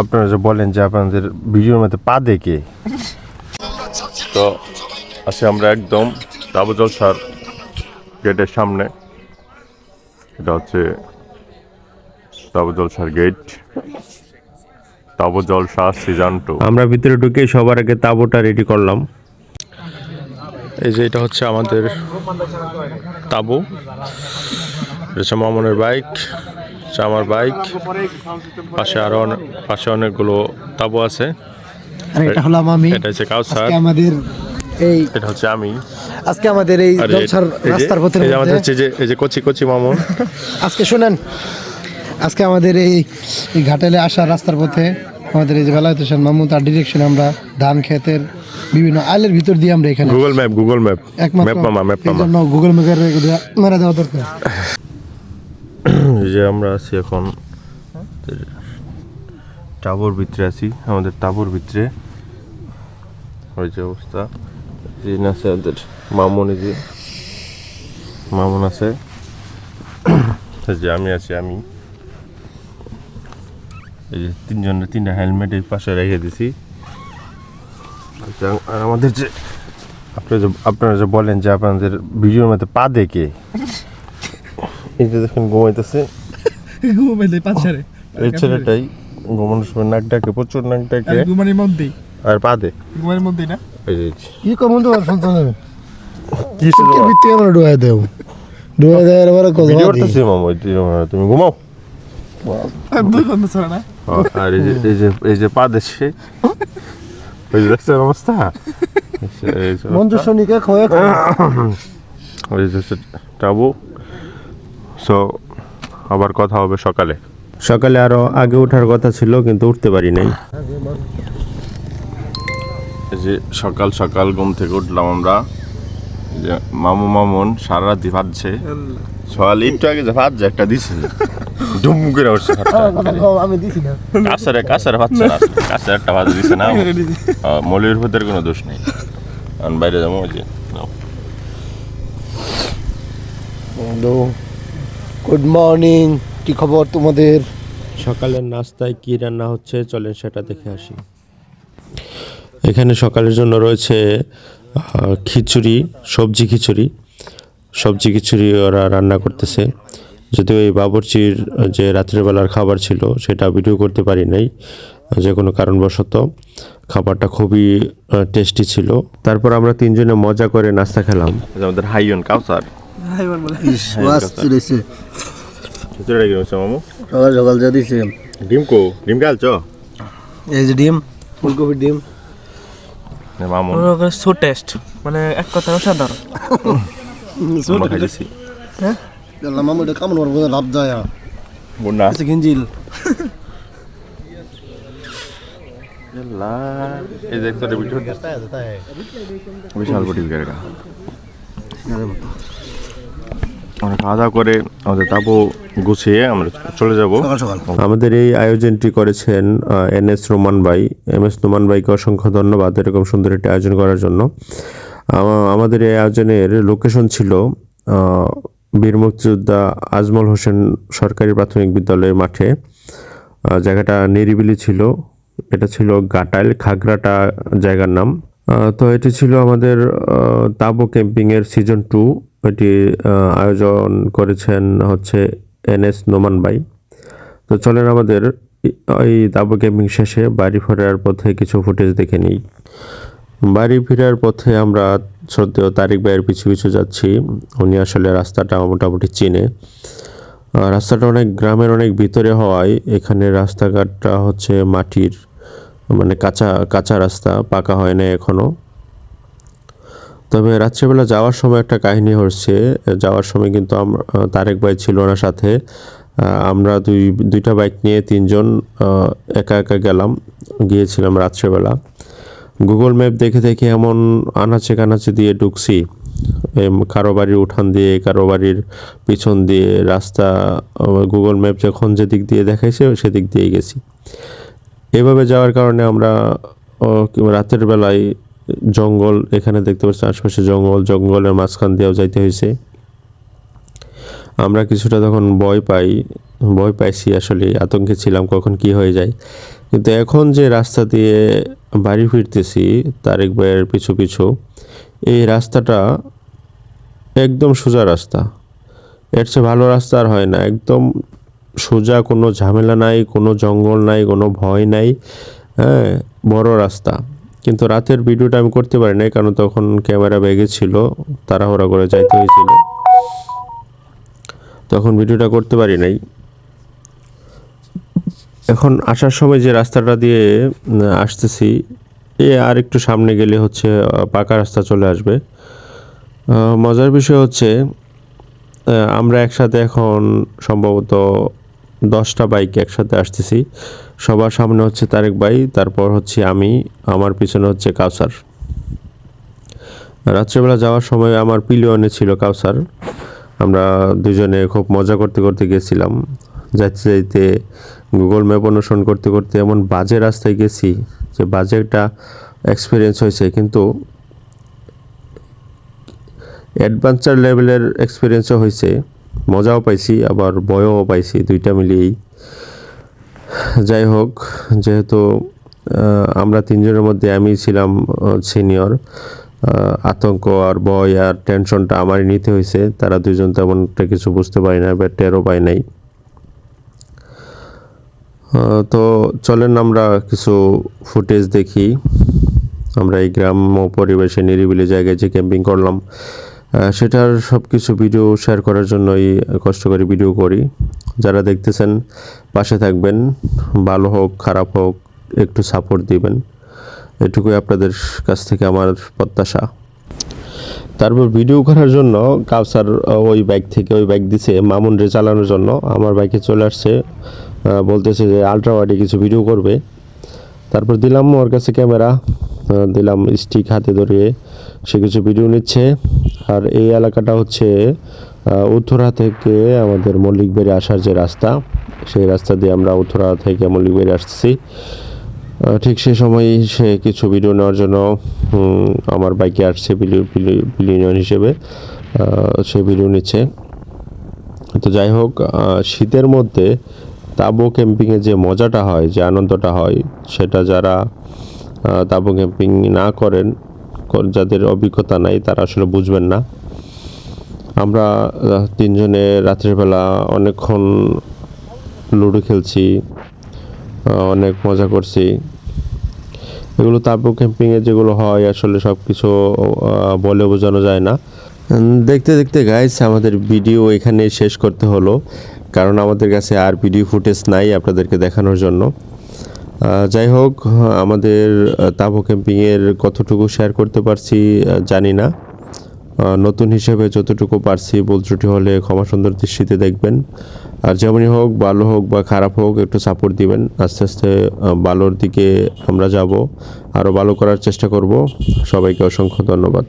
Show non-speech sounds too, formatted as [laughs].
আপনারা যে বলেন যে আপনাদের ভিডিওর মধ্যে পা দেখে। তো আছি আমরা একদম তাবু জলসার গেটের সামনে। এটা হচ্ছে তাবু জলসার গেট। তাবু জলসা সিজন টু আমরা ভিতরে ঢুকে সবার আগে তাবুটা রেডি করলাম। এই যে এটা হচ্ছে আমাদের তাবু। এটা মামনের বাইক হচ্ছে আমার বাইক। পাশে আরও পাশে অনেকগুলো তাবু আছে। এটা হলাম আমি এটা হচ্ছে কাউসার। আমাদের এই এটা হচ্ছে আমি। আজকে আমাদের এই জলসার রাস্তার এই আমাদের হচ্ছে যে এই যে কচি কচি মামুন। [laughs] আজকে শুনেন আজকে আমাদের এই ঘাটালে আসার রাস্তার পথে আমাদের এই যে বেলায়ত হোসেন মামু তার ডিরেকশনে আমরা ধান ক্ষেতের বিভিন্ন আইলের ভিতর দিয়ে আমরা এখানে Google map Google map map মামা ম্যাপ মামা। গুগল ম্যাপের মেরে দেওয়া দরকার। যে আমরা আছি এখন, টাবর ভিতরে আছি, আমাদের তাবুর ভিতরে। ওই যে অবস্থা। যে আছে আমাদের মামুন যে, মামুন আছে। যে আমি আছি, আমি। এই যে তিনজনের তিনটা হেলমেট এই পাশে রেখে দিছি। আর আমাদের যে, আপনারা যে আপনারা যে বলেন যে আপনাদের ভিডিওর মধ্যে পা দেখে। এই যে দেখেন ঘুমাইতেছে। [laughs] ঘুমাইলে পাঁচসারে এই ছেলেটাই ঘুমানোর সময় নাক ডাকে প্রচুর নাক ডাকে। ঘুমানির মধ্যেই? আর পা দে ঘুমানির মধ্যেই না? এই যে কি কমন তো শুনতে হবে কি কে ভিত্তি আমরা ডুয়াই দেব? ডুয়াই দেওয়ার এবারে কথা ভিডিও করতেছি মামা তুমি ঘুমাও। দুই ছাড়া না? আর এই যে এই যে এই যে পা দেশে ওই যে দেখছেন অবস্থা। মঞ্জু অবস্থা। শনিকে ওই যে টাবু। সো আবার কথা হবে সকালে। সকালে আরও আগে ওঠার কথা ছিল কিন্তু উঠতে পারি নাই। এই যে সকাল সকাল ঘুম থেকে উঠলাম আমরা। যে মামু মামুন সারা রাতি ভাজছে। সকালে একটু আগে যে ভাজছে একটা দিছে। ডুম করে উঠছে আমি দিছি না কাছারে কাছারে ভাজছে না। কাছারে একটা ভাজা দিছে না। মলির ভূতের কোনো দোষ নেই। আমি বাইরে যাব ওই যে নাও। গুড মর্নিং কি খবর তোমাদের? সকালের নাস্তায় কি রান্না হচ্ছে? চলেন সেটা দেখে আসি। এখানে সকালের জন্য রয়েছে খিচুড়ি সবজি খিচুড়ি। সবজি খিচুড়ি ওরা রান্না করতেছে। যদিও এই বাবরচির যে রাত্রেবেলার খাবার ছিল সেটা ভিডিও করতে পারি নাই যে কোনো কারণবশত। খাবারটা খুবই টেস্টি ছিল। তারপর আমরা তিনজনে মজা করে নাস্তা খেলাম। আমাদের হাইয়ন কাউসার। হচ্ছে মামু সকাল সকাল যা দিছে। ডিম কো ডিম কালছ এই যে ডিম ফুলকপির ডিম। মামু সো টেস্ট মানে এক কথা অসাধারণ। আমরা খাইছি আল্লাহ মামু এটা কামড় মারবো লাভ যায় বন্যা আছে গিঞ্জিল এই দেখতে ভিডিও বিশাল বড়। আমরা খাওয়া দাওয়া করে আমাদের তাবু গুছিয়ে আমরা চলে যাব। সকাল সকাল। আমাদের এই আয়োজনটি করেছেন এন এস রোমান ভাই। এম এস রোমান ভাইকে অসংখ্য ধন্যবাদ এরকম সুন্দর একটি আয়োজন করার জন্য। আমাদের এই আয়োজনের লোকেশন ছিল বীর মুক্তিযোদ্ধা আজমল হোসেন সরকারি প্রাথমিক বিদ্যালয়ের মাঠে। জায়গাটা নিরিবিলি ছিল এটা ছিল গাটাইল খাগড়াটা জায়গার নাম। তো এটি ছিল আমাদের তাবু ক্যাম্পিংয়ের সিজন টু। এটি আয়োজন করেছেন হচ্ছে এন এস নোমান ভাই। তো চলেন আমাদের এই- তাবু ক্যাম্পিং শেষে বাড়ি ফেরার পথে কিছু ফুটেজ দেখে নিই। বাড়ি ফেরার পথে আমরা শ্রদ্ধেয় তারিক ভাইয়ের পিছু পিছু যাচ্ছি। উনি আসলে রাস্তাটা মোটামুটি চিনে। রাস্তাটা অনেক, গ্রামের অনেক ভিতরে হওয়ায় এখানে রাস্তাঘাটটা হচ্ছে মাটির মানে কাঁচা কাঁচা রাস্তা, পাকা হয় না এখনও। তবে রাত্রেবেলা যাওয়ার সময় একটা কাহিনী হচ্ছে যাওয়ার সময় কিন্তু তারেক ভাই ছিল না সাথে। আমরা দুই, দুইটা বাইক নিয়ে তিনজন একা একা গেলাম, গিয়েছিলাম রাত্রেবেলা। গুগল ম্যাপ দেখে দেখে এমন আনাচে কানাচে দিয়ে ঢুকছি। কারও বাড়ির উঠান দিয়ে, কারও বাড়ির পিছন দিয়ে, রাস্তা গুগল ম্যাপ যখন যেদিক দিয়ে দেখাইছে, সেদিক দিয়ে গেছি। এভাবে যাওয়ার কারণে আমরা রাতের বেলায় জঙ্গল, এখানে দেখতে পাচ্ছি আশপাশে জঙ্গল, জঙ্গলের মাঝখান দিয়েও যাইতে হয়েছে আমরা কিছুটা তখন ভয় পাই, ভয় পাইছি আসলে, আতঙ্কে ছিলাম কখন কি হয়ে যায়। কিন্তু এখন যে রাস্তা দিয়ে বাড়ি ফিরতেছি, তারেক ভাইয়ের পিছু পিছু, এই রাস্তাটা একদম সোজা রাস্তা। এর চেয়ে ভালো রাস্তা আর হয় না, একদম সোজা, কোনো ঝামেলা নাই, কোনো জঙ্গল নাই, কোনো ভয় নাই হ্যাঁ বড় রাস্তা। কিন্তু রাতের ভিডিওটা আমি করতে পারি নাই, কারণ তখন ক্যামেরা ব্যাগে ছিল, তাড়াহুড়া করে যাইতে হয়েছিল। তখন ভিডিওটা করতে পারি নাই। এখন আসার সময় যে রাস্তাটা দিয়ে আসতেছি, এ আর একটু সামনে গেলে হচ্ছে পাকা রাস্তা চলে আসবে। মজার বিষয় হচ্ছে আমরা একসাথে এখন সম্ভবত দশটা বাইক একসাথে আসতেছি। সবার সামনে হচ্ছে তারেক ভাই, তারপর হচ্ছে আমি, আমার পিছনে হচ্ছে কাউসার। রাত্রেবেলা যাওয়ার সময় আমার পিলিয়নে ছিল কাউসার। আমরা দুজনে খুব মজা করতে করতে গেছিলাম। যাইতে যাইতে গুগল ম্যাপ অনুসরণ করতে করতে এমন বাজে রাস্তায় গেছি যে বাজে একটা এক্সপিরিয়েন্স হয়েছে। কিন্তু অ্যাডভেঞ্চার লেভেলের এক্সপিরিয়েন্সও হয়েছে। মজাও পাইছি, আবার ভয়ও পাইছি দুইটা মিলিয়েই। যাই হোক যেহেতু আমরা তিনজনের মধ্যে আমি ছিলাম সিনিয়র আতঙ্ক আর ভয় আর টেনশনটা আমারই নিতে হয়েছে তারা দুজন তেমনটা কিছু বুঝতে পারি না বা টেরও পাই নাই। তো চলেন আমরা কিছু ফুটেজ দেখি। আমরা এই গ্রাম্য পরিবেশে নিরিবিলি জায়গায় যে ক্যাম্পিং করলাম সেটার সব কিছু ভিডিও শেয়ার করার জন্যই কষ্ট করে ভিডিও করি। যারা দেখতেছেন, পাশে থাকবেন, ভালো হোক, খারাপ হোক, একটু সাপোর্ট দিবেন। এটুকুই আপনাদের কাছ থেকে আমার প্রত্যাশা। তারপর ভিডিও করার জন্য কাউসার ওই বাইক থেকে ওই বাইক দিছে মামুন রে চালানোর জন্য। আমার বাইকে চলে আসছে বলতেছে যে আলট্রা ওয়াইডে কিছু ভিডিও করবে। তারপর দিলাম ওর কাছে ক্যামেরা দিলাম স্টিক হাতে ধরিয়ে। সে কিছু ভিডিও নিচ্ছে। আর এই এলাকাটা হচ্ছে উত্তরা থেকে আমাদের মল্লিকবাড়ি আসার যে রাস্তা সেই রাস্তা দিয়ে আমরা উত্তরা থেকে মল্লিকবাড়ি আসতেছি। আহ, ঠিক সেই সময় সে কিছু ভিডিও নেওয়ার জন্য আমার বাইকে আসছে বিলিয়ন হিসেবে। সে ভিডিও নিচ্ছে। তো যাই হোক শীতের মধ্যে তাবু ক্যাম্পিংয়ে যে মজাটা হয় যে আনন্দটা হয় সেটা যারা তাবু ক্যাম্পিং না করেন কর- যাদের অভিজ্ঞতা নাই, তারা আসলে বুঝবেন না। আমরা তিনজনে রাত্রিবেলা অনেকক্ষণ লুডো খেলছি অনেক মজা করছি। এগুলো তাবু ক্যাম্পিংয়ে যেগুলো হয়, আসলে সব কিছু বলে বোঝানো যায় না। দেখতে দেখতে গাইস আমাদের ভিডিও এখানে শেষ করতে হলো, কারণ আমাদের কাছে আর ভিডিও ফুটেজ নাই আপনাদেরকে দেখানোর জন্য। যাই হোক আমাদের তাবু ক্যাম্পিংয়ের কতটুকু শেয়ার করতে পারছি জানি না। নতুন হিসেবে যতটুকু পারছি, ভুল ত্রুটি হলে ক্ষমা সুন্দর দৃষ্টিতে দেখবেন। আর যেমনই হোক, ভালো হোক বা খারাপ হোক, একটু সাপোর্ট দিবেন। আস্তে আস্তে ভালোর দিকে আমরা যাব। আরও ভালো করার চেষ্টা করব। সবাইকে অসংখ্য ধন্যবাদ।